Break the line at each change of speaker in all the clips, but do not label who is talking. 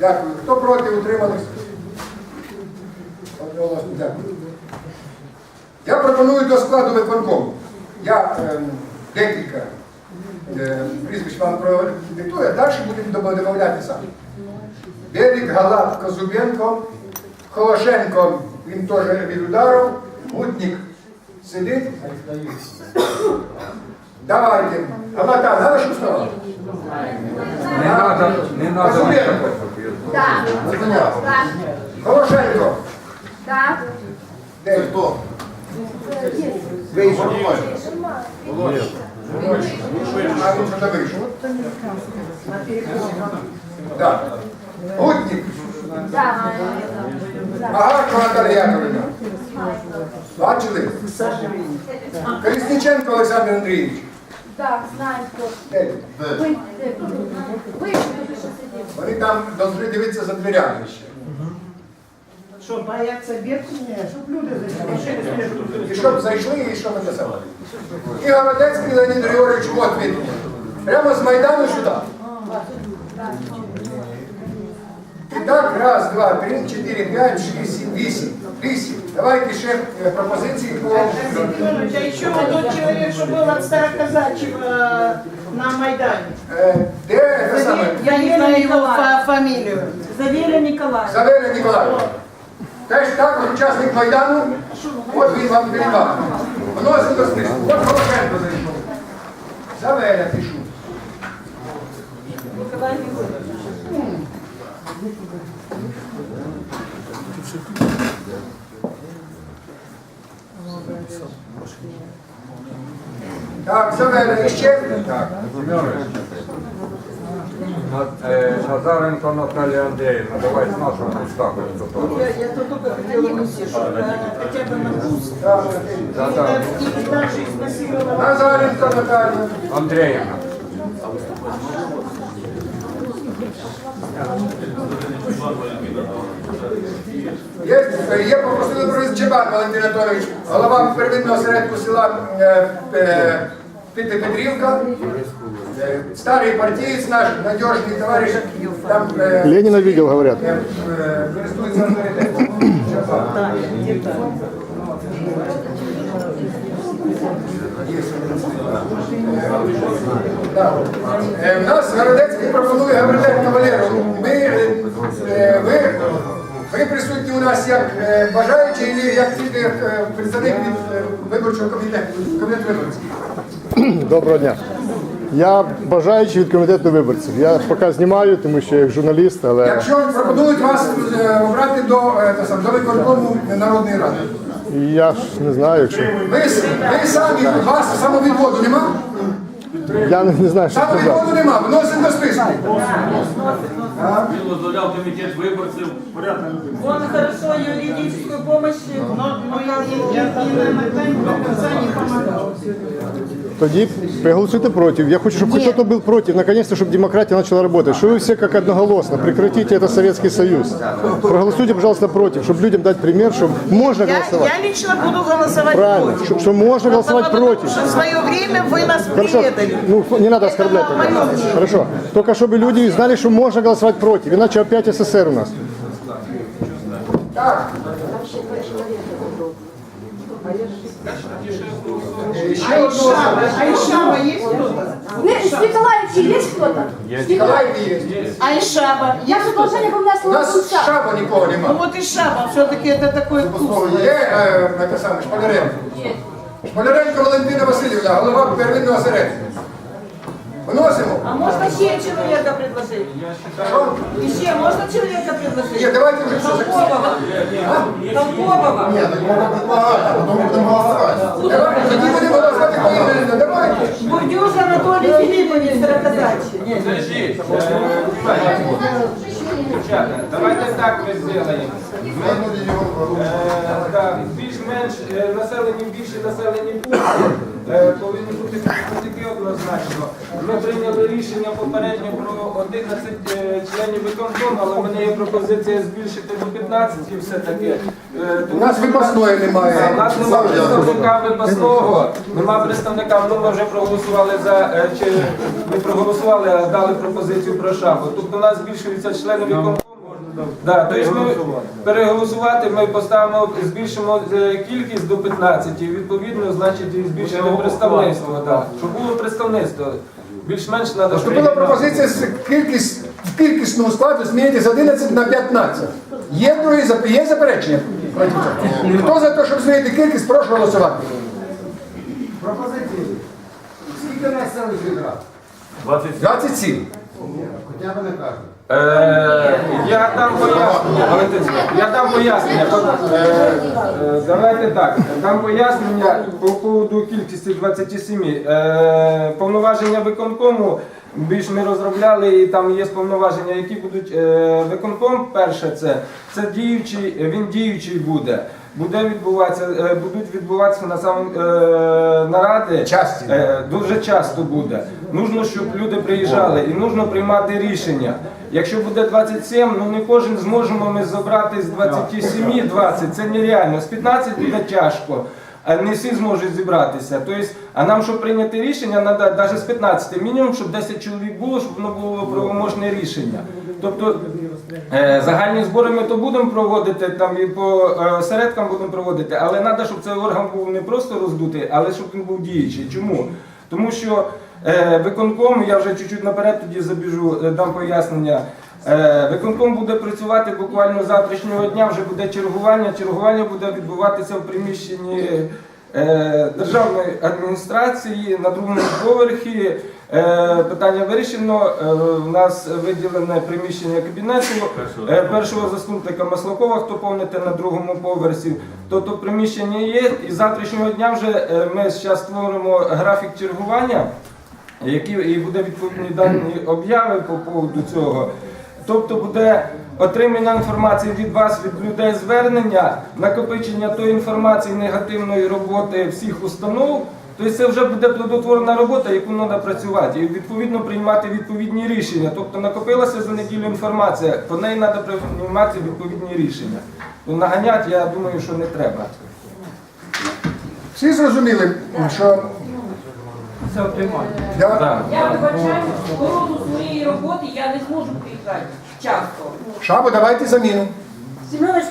Дякую. Хто проти? Дякую. Я пропоную до складу виконкому. Я ем, декілька е, прізвищ вам продиктую, а далі будемо додавати самі. Берег, Галат, Козубенко, Холошенко, він теж від удару, Гутник сидить. Давайте. Галата, надо що вставати?
Не надо, не надо.
Козубенко,
Так. Так.
Холошенко.
Так.
Де? Хто? Вийшов. А він вже не вийшов. Так. Гутник.
Так.
Агарко Наталія Яковлевна. Бачили? Колісниченко Олександр Андрійович.
Так, знаю, хто.
Де він?
Ви, де? ви, що тут ще сидів.
Вони там должны дивитися за дверями ще.
Що, бояться бідні, щоб люди зайшли.
І щоб зайшли, і щоб написали. І Городецький Леонід Григорович, от він. Прямо з Майдану сюди. І так, раз, два, три, чотири, п'ять, шість, сім, вісім. Вісім. Давайте ще е, пропозиції по...
Семенович, а еще тот человек, что был от Староказачьего э, на Майдане.
Е, Де це саме?
Я не знаю его фа- фамилию.
Завеля Николаевна.
Завеля Ніколаївна. Теж також учасник Майдану. От він вам перед вами. Вносить до списку. От Порошенко зайшов. Завеля пишу.
Николай Григорьевич.
Так, Завеля іще. Так.
На- е, Назаренко Наталія Андріївна, давай з нашого представимо.
Я, я то только хотела уйти, чтобы хотя бы на.
Так.
Да, да.
Назаренко Наталія.
Андріївна.
Є, є попросили про Чебан Валентин Анатолійович, голова первинного осередку села е, е, Пити Петрівка, Е, старий партієць наш, надіжний товариш, там е,
Ленина видел, говорят.
е, е, користується авторитетом. Е, В нас Городецький пропонує Габрилет Кавалеру. Нас як е, бажаючі і як е, представник від е, виборчого комітету, комітету виборців.
Доброго дня. Я бажаючий від комітету виборців. Я поки знімаю, тому що я як журналіст, але
Якщо пропонують вас обрати до, до виконкому Народної ради,
я ж не знаю, якщо
ви, ви самі, у вас самовідводу нема?
Я не, не знаю, що сказати.
Самовідводу нема, вносимо до списку.
Він возглавляв комітет виборців.
Он хорошо юридическую помощь.
Но, но я, я, не на до не помогал.
Тоді проголосуйте проти. Я хочу, щоб хтось був проти. Наконец-то, щоб демократія почала працювати. Що ви всі як одноголосно? Прекратіть це Совєтський Союз. Проголосуйте, пожалуйста, проти, щоб людям дати примір, що можна
голосувати.
Я,
я лично буду голосувати
Правильно, проти. Що, що можна
голосувати
проти.
Що в своє время ви нас
Хорошо.
предали.
Ну, не надо оскорблять. Хорошо. Только щоб люди знали, що можна голосувати проти. Іначе опять СССР у нас.
Так. Е, Ще одного.
А Ишаба есть кто-то?
С Николаевича есть кто-то?
Ніколаїв есть.
А Ишаба
Я
же
предложение
кто-то?
у нас
У нас
Шаба
шаба нікого
Ну
вот
вот Шаба, все-таки это такой вкус.
Є е, те саме, Шпаляренко. Шпаляренко Валентина Васильівна, голова первинного осередку. Виносимо.
А можно еще человека предложить? Еще можно человека предложить?
Нет, давайте уже все.
Толкового. Толкового.
Давайте, какие будем голосовать, голосувати поедем, Давайте.
Бурдюж Анатолий Филиппович, Старокозачий.
Подожди. Дівчата, давайте так ми зробимо. Е, Більш-менш е, населені, більше населені пункти е, повинні бути представники однозначно. Ми прийняли рішення попередньо про 11 е, членів виконкому, але в мене є пропозиція збільшити до 15 все-таки. Е,
У нас випасної немає.
У нас нема представника випасного, нема представника, ну ми вже проголосували за е, чи не проголосували, а дали пропозицію про шабу. Тобто у нас збільшуються члени виконкому Да, тобто ми переголосувати ми поставимо, збільшимо е, кількість до 15, і відповідно, значить, і збільшимо представництво. Да. Щоб було представництво. Більш-менш треба.
Поступила пропозиція з кількість, в кількісному складу змінити з 11 на 15. Є другі є заперечення? Хто за те, щоб змінити кількість, прошу голосувати.
Пропозиції. Скільки населених відрад?
27.
Хоча б не кажуть.
Е, я дам пояснення, Валентин, я дам пояснення. Е, е, давайте так, дам пояснення по поводу кількості 27. Е, повноваження виконкому більш ми розробляли, і там є повноваження, які будуть е, виконком. Перше, це, це діючий, він діючий буде. Буде відбуватися, е, будуть відбуватися на сам е, наради.
Часті.
Е, дуже часто буде. Нужно, щоб люди приїжджали і нужно приймати рішення. Якщо буде 27, ну не кожен зможемо ми забрати з 27 20, це нереально. З 15 буде тяжко. А не всі зможуть зібратися. Тобто, а нам, щоб прийняти рішення, треба навіть з 15, мінімум, щоб 10 чоловік було, щоб воно було правоможне рішення. Тобто е, загальні збори ми то будемо проводити, там і по е, осередкам будемо проводити, але треба, щоб цей орган був не просто роздутий, але щоб він був діючий. Чому? Тому що е, виконком, я вже чуть-чуть наперед тоді забіжу, дам пояснення. Е, Виконком буде працювати буквально завтрашнього дня, вже буде чергування. Чергування буде відбуватися в приміщенні е, державної адміністрації на другому поверхі. Е, Питання вирішено. У нас виділене приміщення кабінету першого заступника Маслакова, хто повните на другому поверсі. Тобто приміщення є. І з завтрашнього дня вже ми зараз створимо графік чергування, який і буде відповідні дані обяви по поводу цього. Тобто буде отримання інформації від вас, від людей звернення, накопичення тої інформації негативної роботи всіх установ. Тобто це вже буде плодотворна робота, яку треба працювати, і відповідно приймати відповідні рішення. Тобто накопилася за неділю інформація, по неї треба приймати відповідні рішення. Ну, наганяти, я думаю, що не треба.
Всі зрозуміли, що
Це оптимально.
я,
вибачаю, по роду своєї роботи я не зможу приїхати часто.
Шабу, давайте заміну.
Семенович,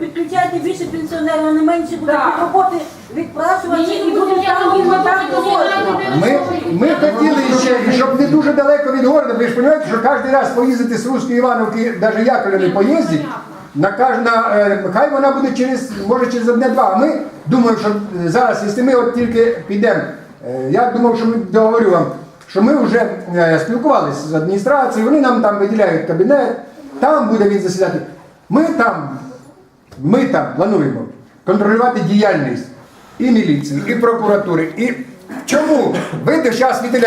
підключайте більше пенсіонерів, не менше буде
Так.
роботи відпрацювати і
буде
буде там
не
доводити.
Ми, ми хотіли ще, щоб не дуже далеко від города, ви ж розумієте, що кожен раз поїздити з Руської Івановки, навіть Яковлеві поїздить, на кожна, е, хай вона буде через, може через одне-два. А ми думаю, що е, зараз, якщо ми от тільки підемо, е, я думав, що ми договорю вам, що ми вже е, спілкувалися з адміністрацією, вони нам там виділяють кабінет, там буде він засідати. Ми там ми там плануємо контролювати діяльність і міліції, і прокуратури. І чому? Ви зараз від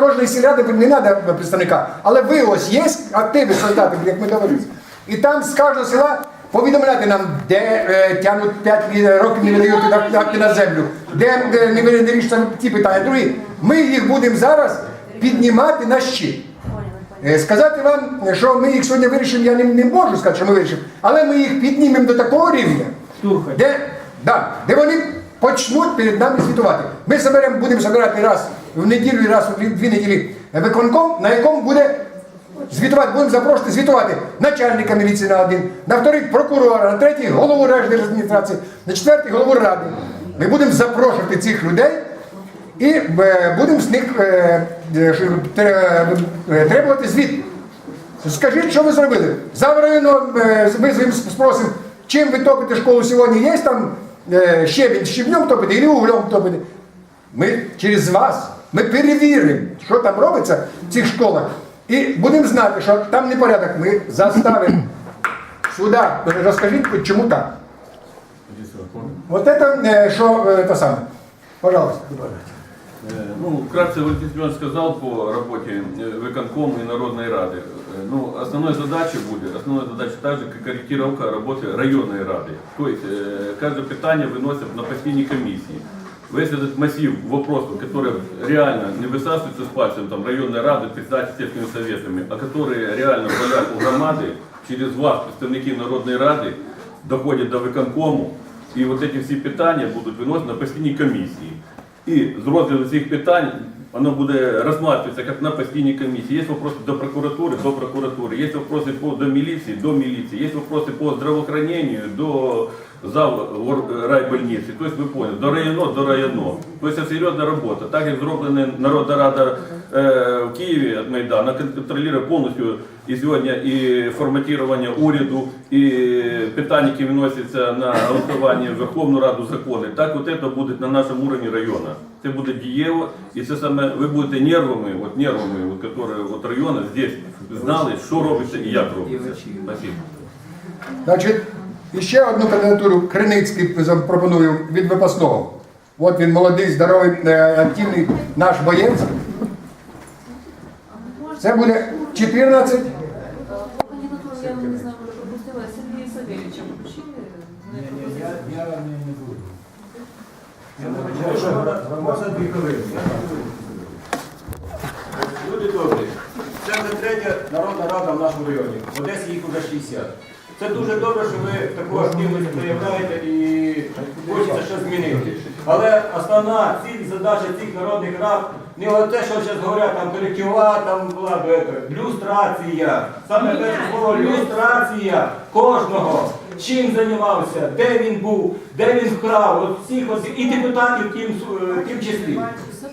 кожної сільради не треба представника, але ви ось є активні солдати, як ми договорилися. І там з кожного села повідомляти нам, де е, тягнуть 5 років не видають на землю, де не вирішуються ті питання. Другі, ми їх будемо зараз піднімати на щит. Е, Сказати вам, що ми їх сьогодні вирішимо, я не, не можу сказати, що ми вирішимо, але ми їх піднімемо до такого рівня, де, да, де вони почнуть перед нами звітувати. Ми соберемо, будемо збирати раз в неділю і раз у дві, неділі виконком, на якому буде звітувати, будемо запрошувати звітувати начальника міліції на один, на вторий прокурора, на третій голову райдержадміністрації, на четвертий голову ради. Ми будемо запрошувати цих людей і е, будемо з них е, е, що, тре- е, требувати звіт. Скажіть, що ви зробили? Завтра районо, е, ми з ним спросимо, чим ви топите школу сьогодні? Є там е, щебінь, щебнем топите і углем топите? Ми через вас, ми перевіримо, що там робиться в цих школах. І будемо знати, що там непорядок. Ми заставимо сюди. Розкажіть, чому так. Вот это, э, что э, это самое. Пожалуйста.
Э, Ну, вкратце Валентин Семенович сказал по работе э, Выконкома и Народной Рады. Э, Ну, основной задачей будет, основная задача так же, как корректировка работы районной Рады. То есть, э, каждое питание выносят на постійні комиссии. Весь этот массив вопросов, которые реально не высасываются с пальцем там, районной рады, председательскими советами, а которые реально болят у громады, через вас, представники Народної Ради, доходять до виконкому, і от ці всі питання будуть виносити на постійні комісії. І з розгляду цих питань воно буде розглядатися як на постійній комісії. Є вопроси до прокуратури, до прокуратури, є вопроси по, до міліції, до міліції, є вопроси по здравоохраненню, до зав райбольниці. Тобто ви поняли, до районо, до районо. Тобто це серйозна робота. Так як зроблена Народна рада в Києві від Майдану, контролює повністю і сьогодні і форматування уряду, і питання, які виносяться на голосування в Верховну Раду закони. Так от це буде на нашому рівні району. Це буде дієво, і це саме ви будете нервами, от нервами, от, які от району здесь знали, що робиться і як робиться. Спасибо.
Значить, і ще одну кандидатуру Криницький запропоную від випасного. От він молодий, здоровий, е, активний наш боєць. Це буде 14.
Кандидатуру я не знаю, може пропустила. Сергія Савельевича включили?
Я не, буду. Люди добрі, це вже третя народна рада в нашому районі. В Одесі їх уже 60. Це дуже добре, що ви таку активність проявляєте і хочеться щось змінити. Але основна ціль, задача цих народних рад не те, що зараз говорять, там колектива, там була б, е, люстрація. Саме перше слово люстрація кожного. Чим займався, де він був, де він вкрав, от всіх і депутатів тим, е, тим числі.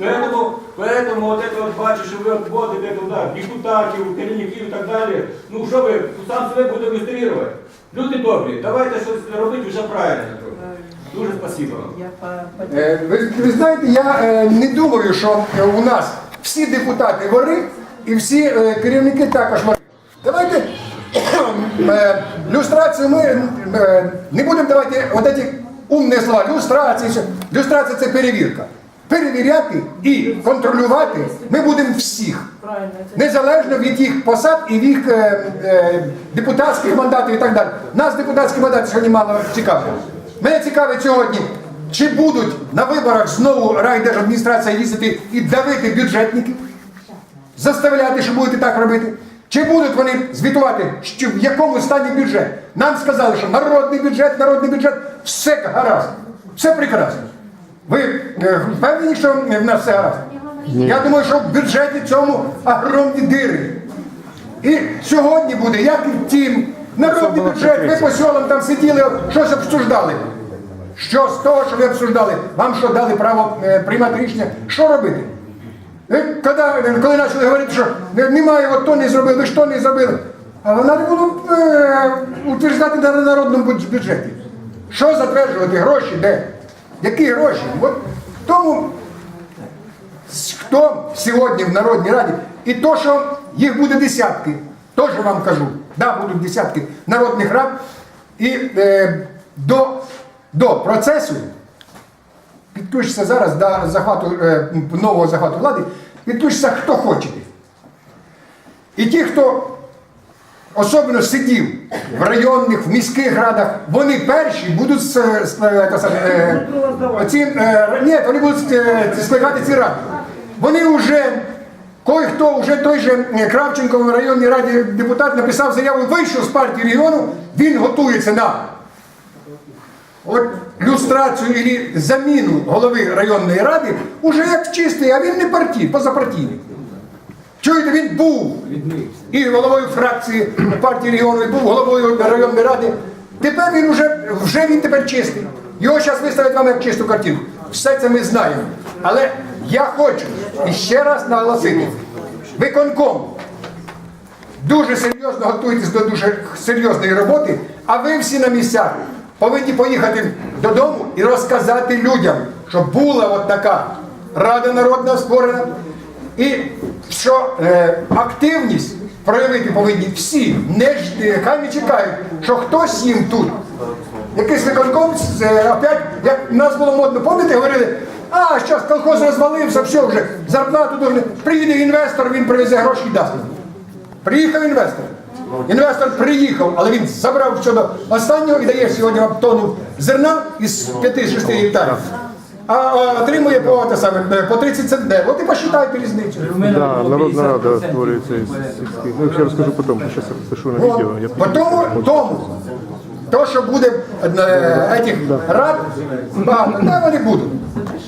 Поэтому, поэтому вот это вот бачу, що ви от вводите туди депутатів, керівників і так далі. Ну що ви сам себе буде ілюструвати? Люди добрі, давайте щось робити вже правильно. Дуже спасибо вам.
Я по, по
Е, Ви, ви знаєте, я е, не думаю, що е, у нас всі депутати вори і всі е, керівники також вори. Давайте е, люстрацію ми е, не будемо давати от ці умні слова. Люстрація. що- Люстрація це перевірка. Перевіряти і контролювати ми будемо всіх. Незалежно від їх посад і їх е, е, депутатських мандатів і так далі. Нас депутатські мандати сьогодні мало цікавлять. Мене цікавить сьогодні, чи будуть на виборах знову райдержадміністрація їздити і давити бюджетників, заставляти, що будете так робити. Чи будуть вони звітувати, що в якому стані бюджет? Нам сказали, що народний бюджет, народний бюджет, все гаразд, все прекрасно. Ви е, впевнені, що в нас все гаразд? Я думаю, що в бюджеті цьому огромні дири. І сьогодні буде, як і тім, народний бюджет, ви по селам там сиділи, щось обсуждали. Що з того, що ви обсуждали? Вам що дали право е, приймати рішення? Що робити? Коли, коли почали говорити, що немає, от то не зробили, що не зробили. Але треба було е, утверждати на народному бюджеті. Що затверджувати? Гроші де? Які гроші? От тому хто сьогодні в Народній Раді, і то, що їх буде десятки, теж вам кажу, да, будуть десятки народних рад, і е, до, до процесу підключиться зараз до захвату, е, нового захвату влади, підключиться хто хоче. І ті, хто особливо сидів в районних, в міських радах, вони перші будуть е, е, е, вони будуть скликати ці ради. Вони вже, кой-хто, вже той же Кравченко в районній раді депутат написав заяву, вийшов з партії регіону, він готується на от люстрацію і заміну голови районної ради, уже як чистий, а він не партій, позапартійний. Чуєте, він був і головою фракції партії регіону, і був головою районної ради. Тепер він вже, вже він тепер чистий. Його зараз виставлять вам як чисту картинку. Все це ми знаємо. Але я хочу іще раз наголосити. Виконком дуже серйозно готуєтесь до дуже серйозної роботи, а ви всі на місцях повинні поїхати додому і розказати людям, що була от така Рада народна створена, і що е, активність проявити повинні всі, не е, хай не чекають, що хтось їм тут. Якийсь виконком, е, опять, як нас було модно, пам'ятаєте, говорили, а, зараз колхоз розвалився, все вже, зарплату дуже. Приїде інвестор, він привезе гроші і дасть. Приїхав інвестор. Інвестор приїхав, але він забрав щодо останнього і дає сьогодні вам тонну зерна із 5-6 гектарів. А, отримує по, те саме, по 30 центнер. От і посчитайте різницю.
Да, Народна рада створюється із сільських. Ну, я розкажу потім, зараз пишу на відео. Я
По тому, тому, то, що буде е, этих рад, багато, де вони будуть.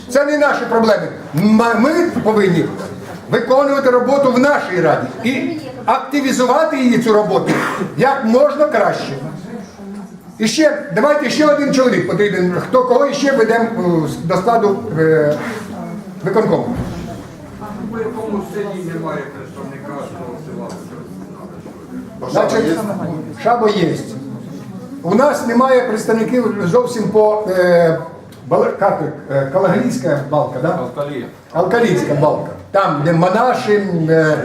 Це не наші проблеми. М- Ми повинні виконувати роботу в нашій раді і активізувати її цю роботу як можна краще. І ще, давайте ще один чоловік потрібен. Хто кого ще ведемо е, до складу е, виконкому.
В якому селі немає представника села.
Значить, шабо є. У нас немає представників зовсім по е, Бал- е, Калагалійська балка, да?
Алкалия.
Алкалійська балка. Там, де Монашин, е,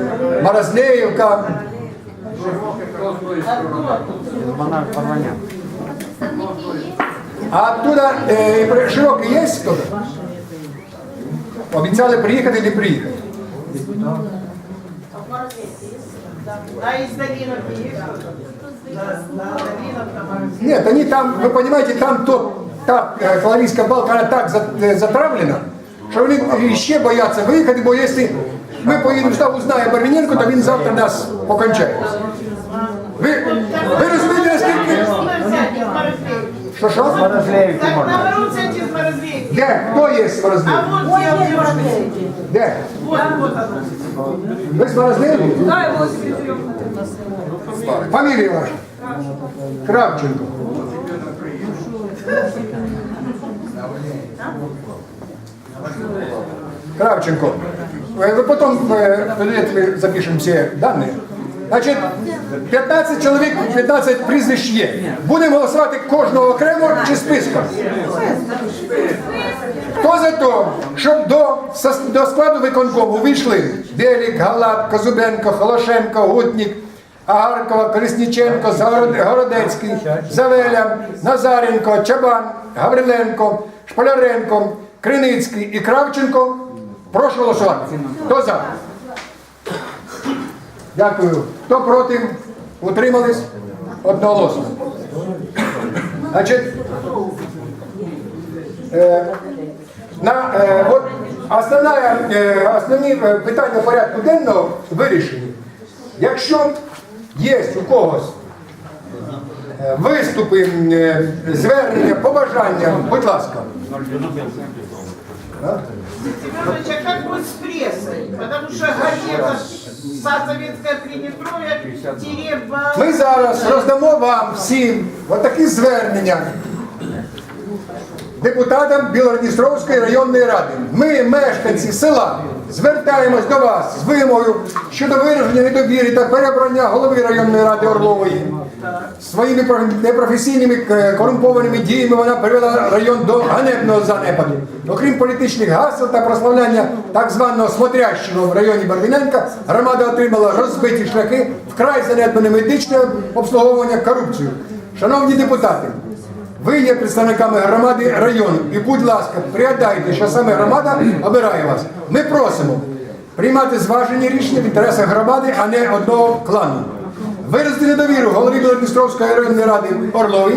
Морознеївка. А оттуда при- широкий є хто? Обіцяли приїхати, не приїхали.
А из долинок есть? Да, да.
Нет, они там, вы понимаете, там то, та калорійська балка, вона так за- е, затравлена, що вони ще бояться виїхати, бо якщо ми поїдемо сюди, узнає Барвіненко, то він завтра нас покончає. Ви, ви
морозилки.
Що, що?
Так наоборот взять из морозилки.
Де? Хто є з
А
Морознею?
вот я девушка.
Де?
Вот, вот она.
Ви з Морознею?
Да, его секретарем.
Фамілія ваша? Кравченко. Кравченко. Э, Вы потом э, мы запишем все данные. Значить, 15 чоловік, 15 прізвищ є. Будемо голосувати кожного окремо чи списком? Хто за те, щоб до, до складу виконкому вийшли Делік, Галат, Козубенко, Холошенко, Гутнік, Агаркова, Колісніченко, Городецький, Завеля, Назаренко, Чабан, Гавриленко, Шполяренко, Криницький і Кравченко. Прошу голосувати. Хто за? Дякую. Хто проти? Утримались? Одноголосно. Значить, е, на, е, от основна, е, основні питання порядку денного вирішені. Якщо є у когось виступи, звернення, побажання, будь ласка.
Семенович, а как будет с прессой? Потому что газета «Са Советская Приднестровье»
Ми зараз роздамо вам всім отакі звернення депутатам Білородністровської районної ради. Ми, мешканці села, звертаємось до вас з вимогою щодо вираження недовіри та перебрання голови районної ради Орлової. Своїми непрофесійними е, корумпованими діями вона привела район до ганебного занепаду. Окрім політичних гасел та прославляння так званого смотрящого в районі Барвіненка, громада отримала розбиті шляхи, вкрай занедбане медичне обслуговування корупцію. Шановні депутати, ви є представниками громади району і, будь ласка, пригадайте, що саме громада обирає вас. Ми просимо приймати зважені рішення в інтересах громади, а не одного клану. Виразити недовіру голові Білодністровської районної ради Орлові,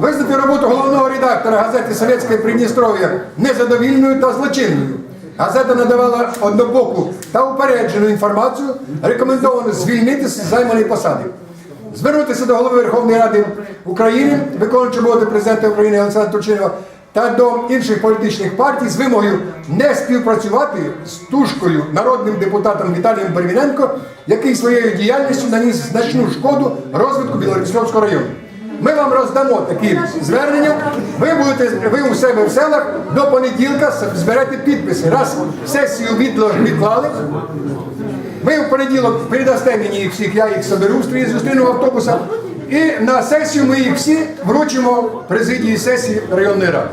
визнати роботу головного редактора газети Совєтське Придністров'я незадовільною та злочинною. Газета надавала однобоку та упереджену інформацію, рекомендовано звільнити з займаної посади. Звернутися до голови Верховної Ради України, виконуючого обов'язки президента України Олександра Турчинова та до інших політичних партій з вимогою не співпрацювати з тушкою народним депутатом Віталієм Барвіненко, який своєю діяльністю наніс значну шкоду розвитку Білорусівського району. Ми вам роздамо такі звернення. Ви будете ви у себе в селах до понеділка зберете підписи. Раз сесію відклали, ви в понеділок передасте мені їх всіх, я їх соберу, стрій- зустріну в автобусах. І на сесію ми їх всі вручимо президії сесії районної ради.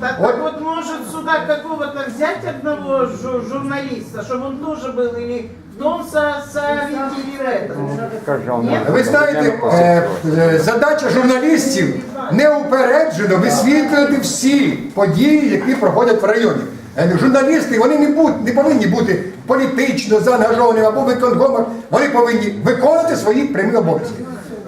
Так
Вот.
вот, может сюда какого-то взять одного жу- журналиста, чтобы он тоже был или дом со, сориентирован.
Ви знаєте, е, е, задача журналістів неупереджено висвітлювати всі події, які проходять в районі. Е, Журналісти вони не, будь, не повинні бути політично заангажованими або виконкомах, вони повинні виконувати свої прямі обов'язки.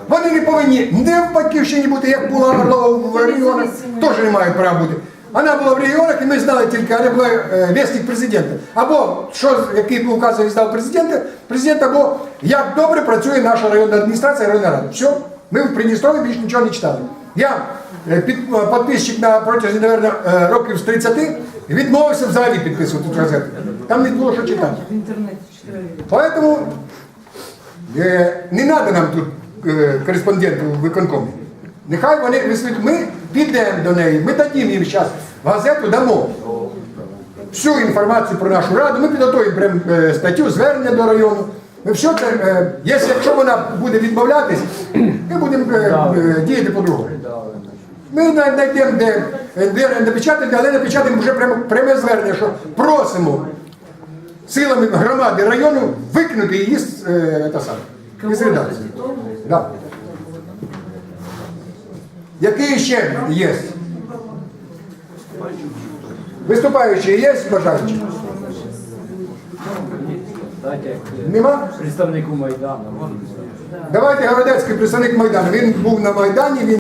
Вони не повинні не в батьківщині бути, як була Орлова в регіонах, теж не мають права бути. Вона була в регіонах, і ми знали тільки, вона була е, вісник президента. Або що, який указ здав президента, президент, або як добре працює наша районна адміністрація, районна рада. Все, ми в Придністрові більше нічого не читали. Я е, під, е, підписчик на протязі, мабуть, років з 30, відмовився взагалі підписувати цю газету. Там не було що читати. Поэтому не треба нам тут кореспондентів в виконкомі. Нехай вони висвітлюють. Ми підемо до неї, ми дадімо їм зараз газету дамо всю інформацію про нашу раду. Ми підготуємо е, статтю, звернення до району. Ми все це, е, якщо, якщо вона буде відмовлятись, ми будемо е, діяти по-другому. Ми знайдемо, де, де напечатати, але напечатаємо вже прямо пряме звернення, що просимо силами громади району викинути її з, е, та саме, із редакції. Да. Які ще є? Виступаючі є бажаючі? Нема?
Представнику Майдану.
Давайте Городецький представник Майдану. Він був на Майдані, він